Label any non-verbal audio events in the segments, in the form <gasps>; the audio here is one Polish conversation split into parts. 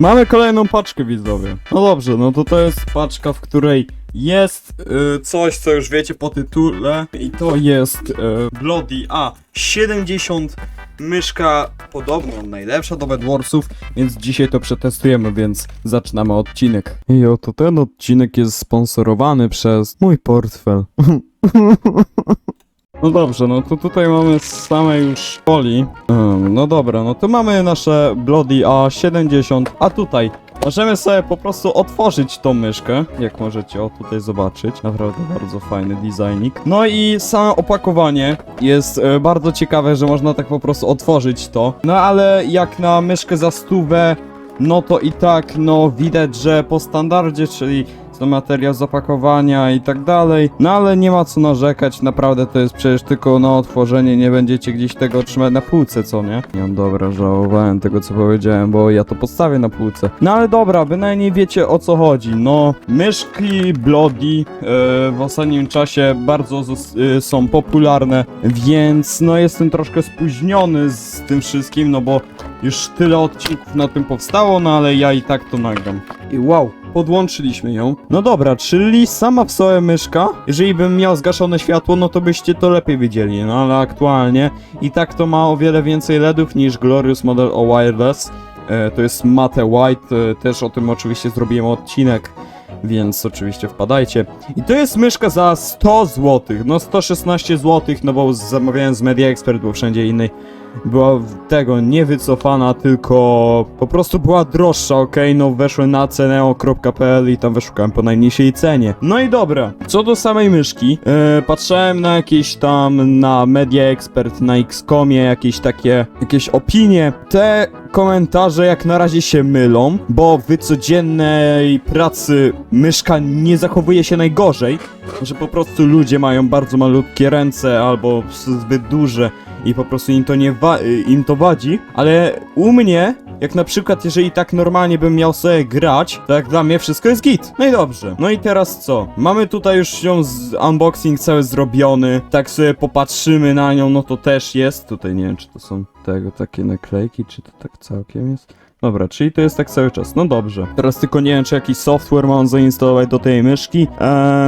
Mamy kolejną paczkę widzowie. No dobrze, no to to jest paczka, w której jest y, coś, co już wiecie po tytule i to jest y, Bloody A70 myszka podobno najlepsza do Bedwarsów, więc dzisiaj to przetestujemy, więc zaczynamy odcinek. I oto ten odcinek jest sponsorowany przez mój portfel. <laughs> No dobrze, no to tutaj mamy same już poli. Ym, no dobra, no to mamy nasze Bloody A70, a tutaj możemy sobie po prostu otworzyć tą myszkę, jak możecie o tutaj zobaczyć. Naprawdę bardzo fajny designik. No i samo opakowanie jest e, bardzo ciekawe, że można tak po prostu otworzyć to. No ale jak na myszkę za stówę, no to i tak, no widać, że po standardzie, czyli materiał z opakowania i tak dalej. No ale nie ma co narzekać, naprawdę to jest przecież tylko na otworzenie, nie będziecie gdzieś tego trzymać na półce, co nie? Mam dobra, żałowałem tego co powiedziałem, bo ja to postawię na półce. No ale dobra, bynajmniej wiecie o co chodzi. No, myszki Bloody e, w ostatnim czasie bardzo e, są popularne, więc no jestem troszkę spóźniony z tym wszystkim, no bo już tyle odcinków na tym powstało, no ale ja i tak to nagram. I wow, podłączyliśmy ją. No dobra, czyli sama w sobie myszka, jeżeli bym miał zgaszone światło, no to byście to lepiej widzieli, no ale aktualnie i tak to ma o wiele więcej LEDów niż Glorious Model O Wireless. E, to jest Mate White, e, też o tym oczywiście zrobiłem odcinek. Więc oczywiście wpadajcie. I to jest myszka za 100 zł. No 116 zł, no bo zamawiałem z Media Expert, bo wszędzie innej była tego nie wycofana, tylko po prostu była droższa, ok? No weszłem na ceneo.pl i tam wyszukałem po najmniejszej cenie. No i dobra, co do samej myszki, e, patrzałem na jakieś tam na Media Expert, na Xcomie, jakieś takie, jakieś opinie. Te komentarze jak na razie się mylą, bo w codziennej pracy myszka nie zachowuje się najgorzej, że po prostu ludzie mają bardzo malutkie ręce albo zbyt duże i po prostu im to nie y, im to wadzi, ale u mnie, jak na przykład jeżeli tak normalnie bym miał sobie grać, to jak dla mnie wszystko jest git. No i dobrze. No i teraz co? Mamy tutaj już ją z unboxing cały zrobiony, tak sobie popatrzymy na nią, no to też jest. Tutaj nie wiem, czy to są tego takie naklejki, czy to tak całkiem jest. Dobra, czyli to jest tak cały czas. No dobrze. Teraz tylko nie wiem, czy jakiś software mam zainstalować do tej myszki.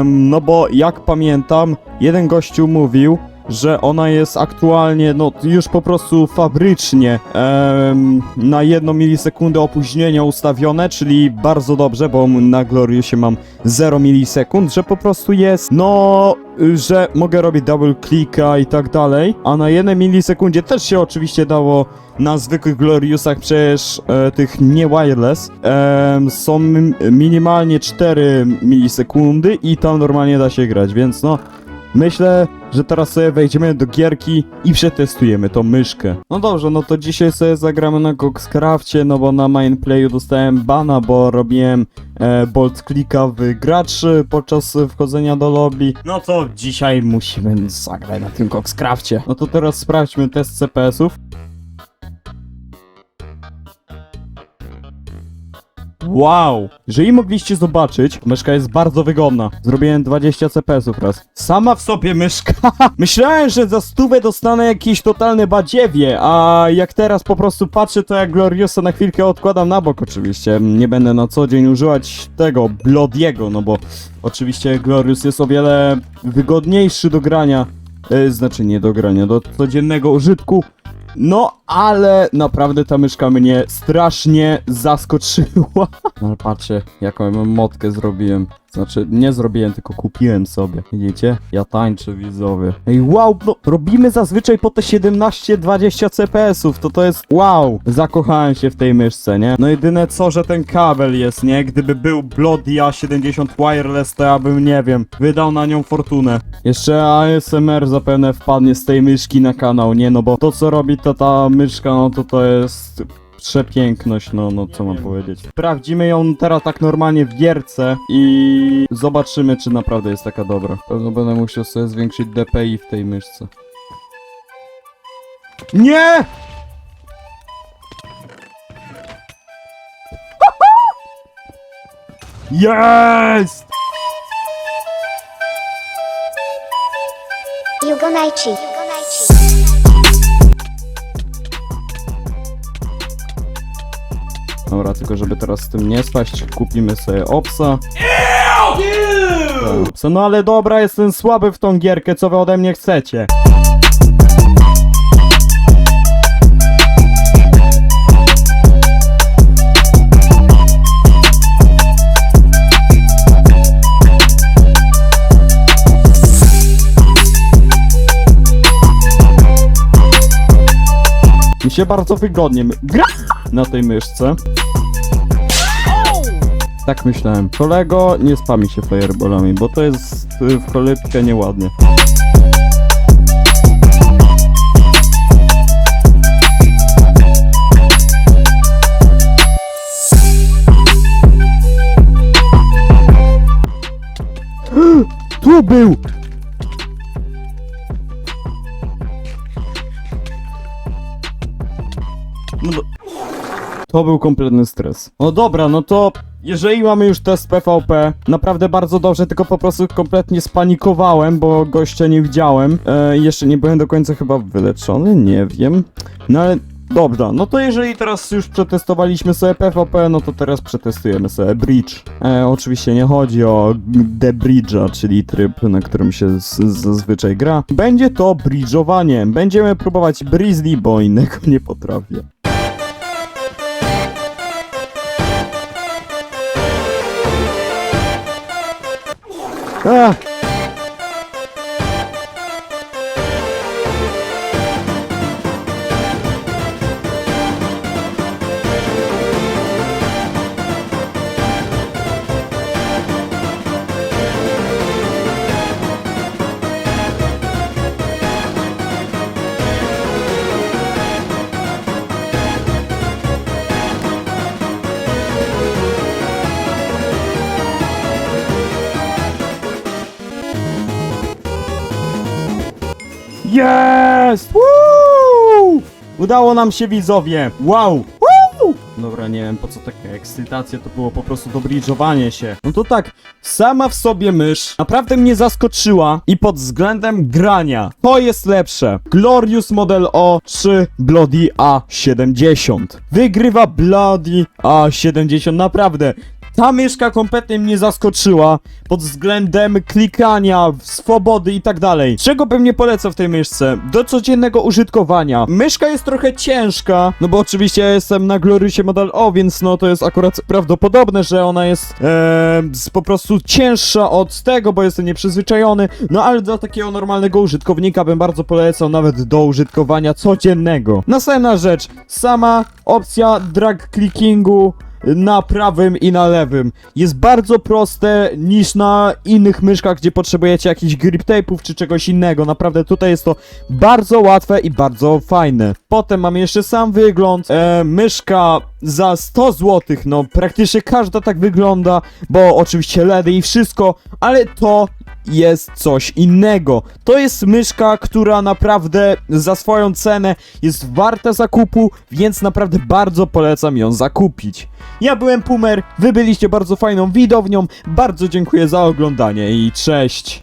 No bo jak pamiętam, jeden gościu mówił, że ona jest aktualnie, no już po prostu fabrycznie em, na jedną milisekundę opóźnienia ustawione, czyli bardzo dobrze, bo na Gloriusie mam 0 milisekund, że po prostu jest, no, że mogę robić double clicka i tak dalej, a na jednej milisekundzie też się oczywiście dało na zwykłych Gloriusach przecież e, tych nie wireless em, są minimalnie 4 milisekundy i tam normalnie da się grać, więc no Myślę, że teraz sobie wejdziemy do gierki i przetestujemy tą myszkę. No dobrze, no to dzisiaj sobie zagramy na Goxcrafcie, no bo na mainplayu dostałem bana, bo robiłem e, bolt clicka w graczy podczas wchodzenia do lobby. No to dzisiaj musimy zagrać na tym Goxcrafcie. No to teraz sprawdźmy test CPS-ów. Wow! Jeżeli mogliście zobaczyć, myszka jest bardzo wygodna. Zrobiłem 20 CPS-ów raz. Sama w sobie myszka. <laughs> Myślałem, że za stówę dostanę jakieś totalne badziewie, a jak teraz po prostu patrzę, to jak Gloriusa na chwilkę odkładam na bok oczywiście. Nie będę na co dzień używać tego, Blodiego, no bo oczywiście Glorius jest o wiele wygodniejszy do grania. E, znaczy nie do grania, do codziennego użytku. No, ale naprawdę ta myszka mnie strasznie zaskoczyła. No <laughs> ale patrzcie, jaką ja motkę zrobiłem. Znaczy, nie zrobiłem, tylko kupiłem sobie. Widzicie? Ja tańczę, widzowie. Ej, wow, no, robimy zazwyczaj po te 17-20 CPS-ów, to to jest wow. Zakochałem się w tej myszce, nie? No jedyne co, że ten kabel jest, nie? Gdyby był Bloody A70 Wireless, to ja bym, nie wiem, wydał na nią fortunę. Jeszcze ASMR zapewne wpadnie z tej myszki na kanał, nie? No bo to co robi to ta myszka, no to to jest przepiękność, no, no co mam powiedzieć. Sprawdzimy ją teraz tak normalnie w gierce i zobaczymy, czy naprawdę jest taka dobra. Pewno będę musiał sobie zwiększyć DPI w tej myszce. Nie! Jest! Yugonaichi. Dobra, tylko żeby teraz z tym nie spaść, kupimy sobie opsa. Opsa. No ale dobra, jestem słaby w tą gierkę, co wy ode mnie chcecie? Mi się bardzo wygodnie gra na tej myszce. Tak myślałem. Kolego, nie spami się fireballami, bo to jest y, w cholerkę nieładnie. <gasps> Tu był! No. To był kompletny stres. No dobra, no to jeżeli mamy już test PvP, naprawdę bardzo dobrze, tylko po prostu kompletnie spanikowałem, bo gościa nie widziałem. E, jeszcze nie byłem do końca chyba wyleczony, nie wiem. No ale dobra, no to jeżeli teraz już przetestowaliśmy sobie PvP, no to teraz przetestujemy sobie Bridge. E, oczywiście nie chodzi o The Bridge'a, czyli tryb, na którym się zazwyczaj gra. Będzie to bridge'owanie. Będziemy próbować Grizzly, bo innego <laughs> nie potrafię. 啊。Jest! Woo! Udało nam się widzowie! Wow! Dobra, nie wiem po co taka ekscytacja, to było po prostu dobridżowanie się. No to tak, sama w sobie mysz naprawdę mnie zaskoczyła i pod względem grania to jest lepsze. Glorious Model O 3 Bloody A70. Wygrywa Bloody A70, naprawdę. Ta myszka kompletnie mnie zaskoczyła pod względem klikania, swobody i tak dalej. Czego bym nie polecał w tej myszce? Do codziennego użytkowania. Myszka jest trochę ciężka, no bo oczywiście ja jestem na Gloriusie Model O, więc no to jest akurat prawdopodobne, że ona jest e, po prostu cięższa od tego, bo jestem nieprzyzwyczajony. No ale dla takiego normalnego użytkownika bym bardzo polecał nawet do użytkowania codziennego. Następna rzecz, sama opcja drag clickingu na prawym i na lewym. Jest bardzo proste niż na innych myszkach, gdzie potrzebujecie jakichś grip tape'ów czy czegoś innego. Naprawdę tutaj jest to bardzo łatwe i bardzo fajne. Potem mamy jeszcze sam wygląd. E, myszka za 100 zł, no praktycznie każda tak wygląda, bo oczywiście LEDy i wszystko, ale to jest coś innego. To jest myszka, która naprawdę za swoją cenę jest warta zakupu, więc naprawdę bardzo polecam ją zakupić. Ja byłem Pumer, wy byliście bardzo fajną widownią, bardzo dziękuję za oglądanie i cześć!